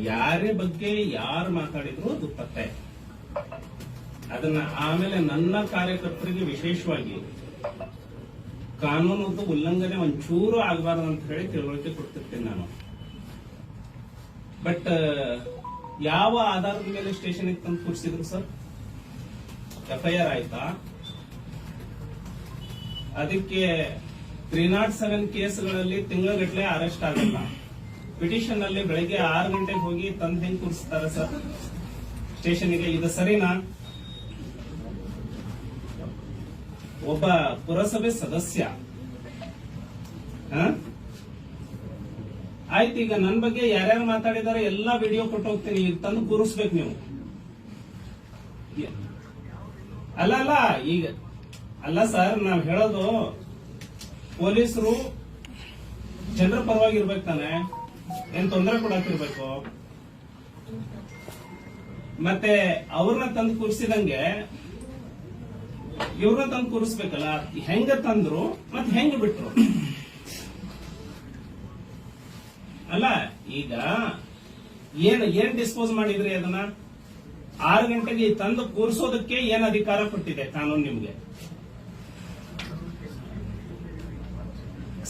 ಯಾರೇ ಬಗ್ಗೆ ಯಾರು ಮಾತಾಡಿದ್ರು ಅದು ತಪ್ಪೆ. ಅದನ್ನ ಆಮೇಲೆ ನನ್ನ ಕಾರ್ಯಕರ್ತರಿಗೆ ವಿಶೇಷವಾಗಿ ಕಾನೂನು ಉಲ್ಲಂಘನೆ ಒಂಚೂರು ಆಗಬಾರ್ದು ಅಂತ ಹೇಳಿ ತಿಳುವಳಿಕೆ ಕೊಡ್ತಿರ್ತೇನೆ ನಾನು. ಬಟ್ ಯಾವ ಆಧಾರದ ಮೇಲೆ ಸ್ಟೇಷನ್ ತಂದು ಕೂರಿಸಿದ್ರು ಸರ್? ಎಫ್ಐಆರ್ ಆಯ್ತಾ? ಅದಕ್ಕೆ ತ್ರೀ ನಾಟ್ ಸೆವೆನ್ ಕೇಸ್ಗಳಲ್ಲಿ ತಿಂಗಳಗಟ್ಟಲೆ ಅರೆಸ್ಟ್ ಆಗಲ್ಲ. ಪಿಟಿಷನ್ ಅಲ್ಲಿ ಬೆಳಗ್ಗೆ ಆರು ಗಂಟೆಗೆ ಹೋಗಿ ತಂದು ಹೆಂಗ್ ಕೂರಿಸ್ತಾರೆ ಸರ್? ಸ್ಟೇಷನ್ಗೆ ಇದು ಸರಿನಾ? ಒಬ್ಬ ಪುರಸಭೆ ಸದಸ್ಯ? ಆಯ್ತು, ಈಗ ನನ್ನ ಬಗ್ಗೆ ಯಾರ್ಯಾರು ಮಾತಾಡಿದಾರೆ ಎಲ್ಲ ವಿಡಿಯೋ ಕೊಟ್ಟು ಹೋಗ್ತೀನಿ. ಈಗ ತಂದು ಕೂರಿಸ್ಬೇಕು ನೀವು. ಅಲ್ಲ ಅಲ್ಲ, ಈಗ, ಅಲ್ಲ ಸರ್, ನಾವ್ ಹೇಳೋದು ಪೊಲೀಸರು ಜನರ ಪರವಾಗಿರ್ಬೇಕು ತಾನೆ. ಏನ್ ತೊಂದರೆ ಕೊಡಾಕಿರ್ಬೇಕು ಮತ್ತೆ ಅವ್ರನ್ನ ತಂದು ಕೂರಿಸಿದಂಗೆ ಇವ್ರನ್ನ ತಂದು ಕೂರಿಸ್ಬೇಕಲ್ಲ, ಹೆಂಗ ತಂದ್ರು ಮತ್ತೆ ಹೆಂಗ ಬಿಟ್ರು? ಅಲ್ಲ, ಈಗ ಏನ್ ಏನ್ ಡಿಸ್ಪೋಸ್ ಮಾಡಿದ್ರಿ ಅದನ್ನ? ಆರು ಗಂಟೆಗೆ ತಂದು ಕೂರಿಸೋದಕ್ಕೆ ಏನ್ ಅಧಿಕಾರ ಕೊಟ್ಟಿದೆ ಕಾನೂನು ನಿಮ್ಗೆ?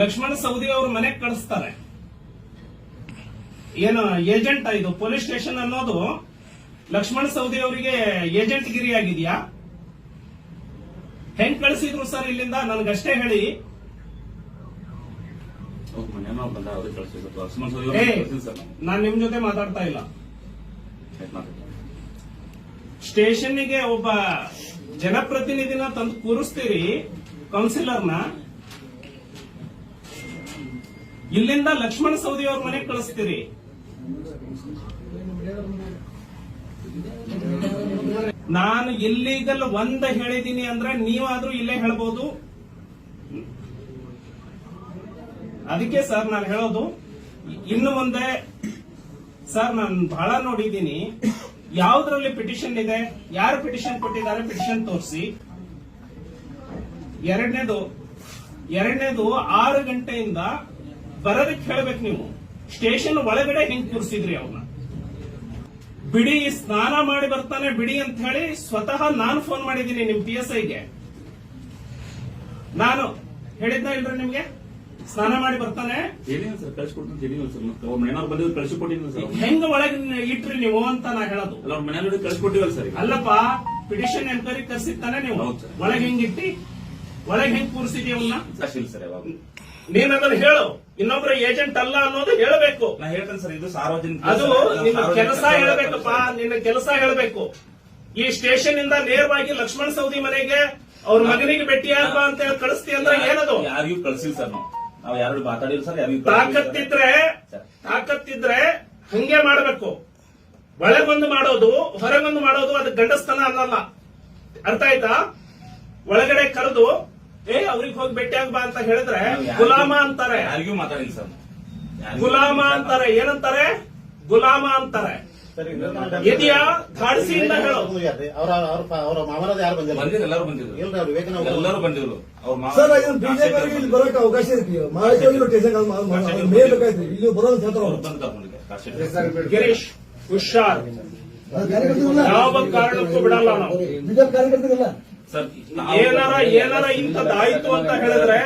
ಲಕ್ಷ್ಮಣ ಸೌದಿ ಅವ್ರ ಮನೆಗೆ ಕಳಿಸ್ತಾರೆ. ಏನು ಏಜೆಂಟ್ ಇದು ಪೊಲೀಸ್ ಸ್ಟೇಷನ್ ಅನ್ನೋದು ಲಕ್ಷ್ಮಣ ಸೌದಿ ಅವರಿಗೆ ಏಜೆಂಟ್ ಗಿರಿ ಆಗಿದೆಯಾ? ಹೆಂಗ್ ಕಳಿಸಿದ್ರು ಸರ್ ಇಲ್ಲಿಂದ? ನನ್ಗಷ್ಟೇ ಹೇಳಿ. ನಾನು ನಿಮ್ ಜೊತೆ ಮಾತಾಡ್ತಾ ಇಲ್ಲ. ಸ್ಟೇಷನ್ಗೆ ಒಬ್ಬ ಜನಪ್ರತಿನಿಧಿನ ತಂದು ಕೂರಿಸ್ತೀರಿ ಕೌನ್ಸಿಲರ್ನ ಇಲ್ಲಿಂದ ಲಕ್ಷ್ಮಣ ಸೌದಿ ಅವ್ರ ಮನೆಗೆ ಕಳಿಸ್ತೀರಿ. ನಾನು ಇಲ್ಲಿಗಲ್ ಒಂದ ಹೇಳಿದೀನಿ ಅಂದ್ರೆ ನೀವಾದ್ರೂ ಇಲ್ಲೇ ಹೇಳ್ಬೋದು. ಅದಕ್ಕೆ ಸರ್ ನಾನು ಹೇಳೋದು, ಇನ್ನು ಮುಂದೆ ಸರ್ ನಾನು ಬಹಳ ನೋಡಿದ್ದೀನಿ ಯಾವ್ದ್ರಲ್ಲಿ ಪಿಟಿಷನ್ ಇದೆ, ಯಾರು ಪಿಟಿಷನ್ ಕೊಟ್ಟಿದ್ದಾರೆ ಪಿಟಿಷನ್ ತೋರಿಸಿ. ಎರಡನೇದು ಎರಡನೇದು ಆರು ಗಂಟೆಯಿಂದ ಬರೋದಕ್ಕೆ ಹೇಳ್ಬೇಕು ನೀವು. ಸ್ಟೇಷನ್ ಒಳಗಡೆ ಹಿಂಗ್ ಕೂರಿಸಿದ್ರಿ ಅವ್ರನ್ನ ಬಿಡಿ ಸ್ನಾನ ಮಾಡಿ ಬರ್ತಾನೆ ಬಿಡಿ ಅಂತ ಹೇಳಿ ಸ್ವತಃ ನಾನು ಫೋನ್ ಮಾಡಿದ್ದೀನಿ ನಿಮ್ ಪಿ ಎಸ್ ಐಗೆ ನಾನು ಹೇಳಿದ್ನ ಇಲ್ರಿ ನಿಮ್ಗೆ? ಸ್ನಾನ ಮಾಡಿ ಬರ್ತಾನೆ. ಸರ್ ಕಳ್ಸಿಕೊಡ್ತೀನಿ ಸರ್. ಮತ್ತೆ ಅವ್ರ ಮನೆಯವ್ರು ಬಂದಿದ್ದು ಕಳ್ಸಿಕೊಟ್ಟಿದ್ದೀನಿ ಸರ್. ಹೆಂಗ ಒಳಗೆ ಇಟ್ರಿ ನೀವು ಅಂತ ನಾ ಹೇಳೋದು. ಅಲ್ಲ ಅವ್ರ ಮನೆಯವ್ರಿಗೆ ಕಳ್ಸಿಕೊಟ್ಟಿವಲ್ಲ ಸರ್ ಅಲ್ಲಪ್ಪ ಪಿಟಿಷನ್ ಎನ್ಕ್ವೈರಿ ಕರ್ಸಿತಾನೆ ನೀವು. ಒಳಗೆ ಹೆಂಗಿಟ್ಟಿ ಒಳಗೆ ಹೆಂಗ್ ಕೂರಿಸಿದ್ಯ ಅವ್ನ? ಕಳ್ಸಿಲ್ಲ ಸರ್ ಯಾವಾಗ ನೀನ್ ಅದನ್ನ ಹೇಳು. ಇನ್ನೊಬ್ರ ಏಜೆಂಟ್ ಅಲ್ಲ ಅನ್ನೋದು ಹೇಳಬೇಕು. ನಾ ಹೇಳ್ತೇನೆ ಸರ್ ಇದು ಸಾರ್ವಜನಿಕ ಅದು ನಿಮ್ಮ ಕೆಲಸ ಹೇಳಬೇಕಪ್ಪ. ನಿನ್ನ ಕೆಲಸ ಹೇಳಬೇಕು. ಈ ಸ್ಟೇಷನ್ ಇಂದ ನೇರವಾಗಿ ಲಕ್ಷ್ಮಣ ಸೌದಿ ಮನೆಗೆ ಅವ್ರ ಮಗನಿಗೆ ಭೇಟಿಯಾಗ ಅಂತ ಹೇಳಿ ಕಳಿಸ್ತಿ ಅಂದ್ರೆ ಏನದು? ಯಾರಿಗೂ ಕಳ್ಸಿಲ್ಲ ಸರ್ ನಾವು. ನಾವು ಯಾರು ಮಾತಾಡಿಲ್ಲ ಸರ್ ಯಾರಿಗೂ. ತಾಕತ್ತಿದ್ರೆ ತಾಕತ್ತಿದ್ರೆ ಹಂಗೆ ಮಾಡಬೇಕು. ಒಳಗೊಂದು ಮಾಡೋದು ಹೊರಗೊಂದು ಮಾಡೋದು ಅದು ಗಂಡಸ್ತನ ಅಲ್ಲಲ್ಲ ಅರ್ಥ ಆಯ್ತಾ? ಒಳಗಡೆ ಕರೆದು ಏ ಅವ್ರಿಗೆ ಹೋಗಿ ಭೇಟಿಯಾಗ ಬಾ ಅಂತ ಹೇಳಿದ್ರೆ ಗುಲಾಮ ಅಂತಾರೆ. ಯಾರಿಗೂ ಮಾತಾಡಿ ಸರ್. ಗುಲಾಮ. ಅಂತಾರೆ. ಏನಂತಾರೆ? ಗುಲಾಮ ಅಂತಾರೆ. ಇದೆಯಾ ಧಾಡಿಸಿಯಿಂದ ಹೇಳು. ಅವರ ಮಾಮನದ ಯಾರು ಬಂದಿಲ್ಲ? ಬಂದಿದ್ರು ಎಲ್ಲರೂ ಬಂದಿದ್ರು. ಅವ್ರು ಎಲ್ಲರೂ ಬಂದಿದ್ರು. ಅವ್ರ ಸರ್ ಇದನ್ನ ಬಿಜೆಪಿ ಇಲ್ಲಿ ಬರೋಕೆ ಅವಕಾಶ ಇರ್ತೀವಿ ಮಹಾರಾಷ್ಟ್ರದಲ್ಲಿ ಟೇಷನ್ ಮೇಲ್ ಬೇಕಾಯ್ತು. ಇಲ್ಲಿ ಬರೋದು ಹೇಳ್ತಾರೆ ಅವ್ರು. ಬಂದು. ಗಿರೀಶ್ ಹುಷಾರ್. ಯಾವ ಕಾರಣಕ್ಕೂ ಬಿಡಲ್ಲ ನಾವು. ಬಿಜೆಪಿ ಏನಾರ ಏನಾರ ಇಂಥದ್ದಾಯ್ತು ಅಂತ ಹೇಳಿದ್ರೆ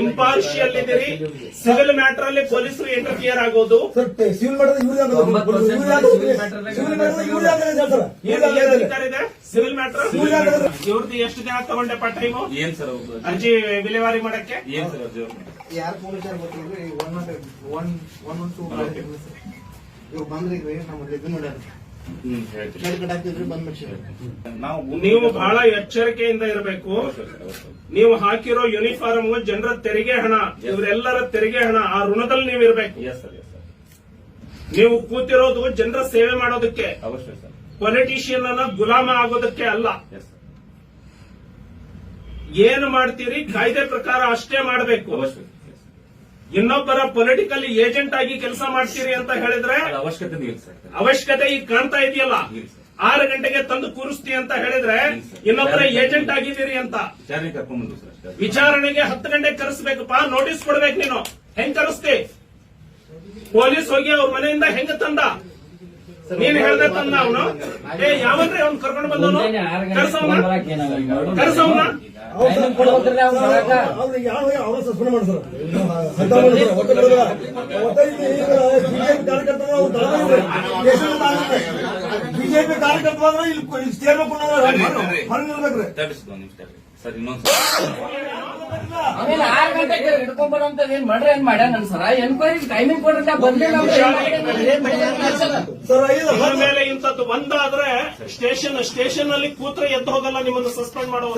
ಇಂಪಾರ್ಷಿಯಲ್ ಇದ್ದೀರಿ. ಸಿವಿಲ್ ಮ್ಯಾಟರ್ ಅಲ್ಲಿ ಪೊಲೀಸರು ಇಂಟರ್ಫಿಯರ್ ಆಗೋದು. ಸರ್ ಸಿವಿಲ್ ಮ್ಯಾಟರ್ ಇವ್ರದ್ದು ಎಷ್ಟು ದಿನ ತಗೊಂಡೆ ಪಾರ್ಟ್ ಟೈಮು ಏನ್ ಸರ್? ಅರ್ಜಿ ವಿಲೇವಾರಿ ಮಾಡಕ್ಕೆ? ಏನ್ ಸರ್ ಅರ್ಜಿ? ಯಾರು ಪೊಲೀಸರು ಗೊತ್ತಿಲ್ಲ. One one one one two ಇವ್ರು ಬಂದ್ರಿ ನಮ್ಮ ಇದು? ನೋಡ್ಯಾರ ನಾವು ನೀವು ಬಹಳ ಎಚ್ಚರಿಕೆಯಿಂದ ಇರಬೇಕು. ನೀವು ಹಾಕಿರೋ ಯೂನಿಫಾರ್ಮ್ ಜನರ ತೆರಿಗೆ ಹಣ. ಇವರೆಲ್ಲರ ತೆರಿಗೆ ಹಣ. ಆ ಋಣದಲ್ಲಿ ನೀವು ಇರಬೇಕು. ನೀವು ಕೂತಿರೋದು ಜನರ ಸೇವೆ ಮಾಡೋದಕ್ಕೆ. ಅವಶ್ಯ ಸರ್ ಪೊಲಿಟಿಷಿಯನ್ ಅನ್ನ ಗುಲಾಮ ಆಗೋದಕ್ಕೆ ಅಲ್ಲ. ಎಸ್ ಸರ್ ಏನು ಮಾಡ್ತೀರಿ? ಕಾಯ್ದೆ ಪ್ರಕಾರ ಅಷ್ಟೇ ಮಾಡಬೇಕು. ಇನ್ನೊಬ್ಬರ ಪೊಲಿಟಿಕಲ್ ಏಜೆಂಟ್ ಆಗಿ ಕೆಲಸ ಮಾಡ್ತೀರಿ ಅಂತ ಹೇಳಿದ್ರೆ ಅವಶ್ಯಕತೆ ಇಲ್ಲ ಸರ್. ಅವಶ್ಯಕತೆ ಈಗ ಕಾಣ್ತಾ ಇದೆಯಲ್ಲ? ಆರು ಗಂಟೆಗೆ ತಂದು ಕೂರಿಸ್ತಿ ಅಂತ ಹೇಳಿದ್ರೆ ಇನ್ನೊಬ್ಬರ ಏಜೆಂಟ್ ಆಗಿದ್ದೀರಿ ಅಂತ. ವಿಚಾರಣೆಗೆ ಹತ್ತು ಗಂಟೆಗೆ ಕರೆಸ್ಬೇಕಪ್ಪ ನೋಟಿಸ್ ಕೊಡ್ಬೇಕು ನೀನು. ಹೆಂಗ್ ಕರೆಸ್ತಿ? ಪೊಲೀಸ್ ಹೋಗಿ ಅವ್ರ ಮನೆಯಿಂದ ಹೆಂಗ ತಂದ? ನೀನ್ ಹೇಳ್ದೆ ತಂದ ಅವನು. ಏ ಯಾವನ್ರಿ ಅವ್ನು ಕರ್ಕೊಂಡು ಬಂದವನು? ಕರ್ಸವನ? ಕರ್ಸವನ? ಅವ್ರು ಸಸ್ಪೆಂಡ್ ಮಾಡ್ತಾರೆ ಬಿಜೆಪಿ ಅಂದ್ರೆ ಇಲ್ಲಿ ಅನ್ನೋದು ಹೊರಗೆ ನಿಲ್ಬೇಕ್ರಿ. ಸರ್ ಇನ್ನೊಂದು ಸರ್ ಆಮೇಲೆ ಆರು ಗಂಟೆಗೆ ಹಿಡ್ಕೊಂಡ್ಬರೋಂತ ಏನ್ ಮಾಡ್ರಿ ಏನ್ ಮಾಡ್ಯಾನ ಸರ? ಎನ್ಕ್ವೈರಿ ಟೈಮಿಂಗ್ ಕೊಡ್ರಿ ಬಂದಿಲ್ಲ ಇದ್ರ ಮೇಲೆ ಇಂಥದ್ದು ಒಂದಾದ್ರೆ ಸ್ಟೇಷನ್ ಸ್ಟೇಷನ್ ಅಲ್ಲಿ ಕೂತ್ರೆ ಎದ್ದು ಹೋಗಲ್ಲ ನಿಮ್ಮನ್ನು ಸಸ್ಪೆಂಡ್ ಸರ್ ಮಾಡುವ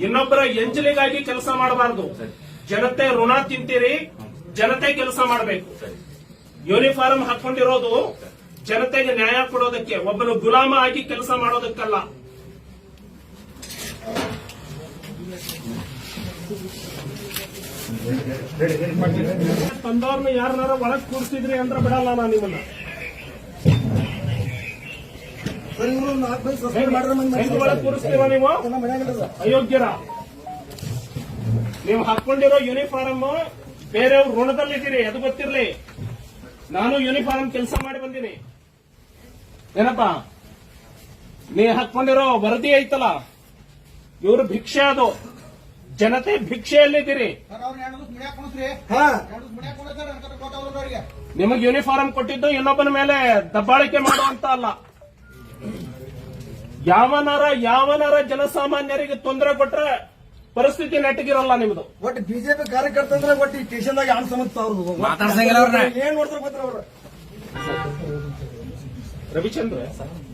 ಇನ್ನೊಬ್ಬರ ಎಂಜಲಿಗಾಗಿ ಕೆಲಸ ಮಾಡಬಾರದು. ಜನತೆ ಋಣ ತಿಂತೀರಿ ಜನತೆ ಕೆಲಸ ಮಾಡಬೇಕು. ಯೂನಿಫಾರ್ಮ್ ಹಾಕೊಂಡಿರೋದು ಜನತೆಗೆ ನ್ಯಾಯ ಕೊಡೋದಕ್ಕೆ ಒಬ್ಬನು ಗುಲಾಮ ಆಗಿ ಕೆಲಸ ಮಾಡೋದಕ್ಕಲ್ಲ. ತಂದವ್ರನ್ನ ಯಾರನ್ನಾರ ಒಳಗ್ ಕೂರಿಸಿದ್ರಿ ಅಂದ್ರ ಬಿಡಲ್ಲ ನಾನು ನಿಮ್ಮನ್ನ. ಕೂರಿಸ್ತೀವ ನೀವು? ಅಯೋಗ್ಯರ. ನೀವು ಹಾಕೊಂಡಿರೋ ಯೂನಿಫಾರ್ಮ್ ಬೇರೆಯವ್ರ ಋಣದಲ್ಲಿದ್ದೀರಿ ಅದು ಗೊತ್ತಿರ್ಲಿ. ನಾನು ಯೂನಿಫಾರ್ಮ್ ಕೆಲಸ ಮಾಡಿ ಬಂದೀನಿ. ಏನಪ್ಪ? ನೀ ಹಾಕೊಂಡಿರೋ ವರದಿ ಐತಲ್ಲ? ಇವರು ಭಿಕ್ಷೆ ಅದು. ಜನತೆ ಭಿಕ್ಷೆಯಲ್ಲಿದ್ದೀರಿ. ಹಾ. ನಿಮಗೆ ಯೂನಿಫಾರ್ಮ್ ಕೊಟ್ಟಿದ್ದು ಇನ್ನೊಬ್ಬನ ಮೇಲೆ ದಬ್ಬಾಳಿಕೆ ಮಾಡುವಂತ ಅಲ್ಲ. ಯಾವನಾರ ಯಾವನಾರ ಜನಸಾಮಾನ್ಯರಿಗೆ ತೊಂದರೆ ಕೊಟ್ರೆ ಪರಿಸ್ಥಿತಿ ನೆಟ್ಟಗಿರಲ್ಲ ನಿಮ್ದು. ಒಟ್ಟು ಬಿಜೆಪಿ ಕಾರ್ಯಕರ್ತಂದ್ರೆ ಒಟ್ಟು ಈ ಸ್ಟೇಷನ್ದಾಗ ಯಾರು ಸಮಸ್ಯೆ ಅವ್ರದ್ದು. ಏನ್ ನೋಡ್ತಾರೆ ಗೊತ್ತಿರ ಅವ್ರ. रविचंद्र है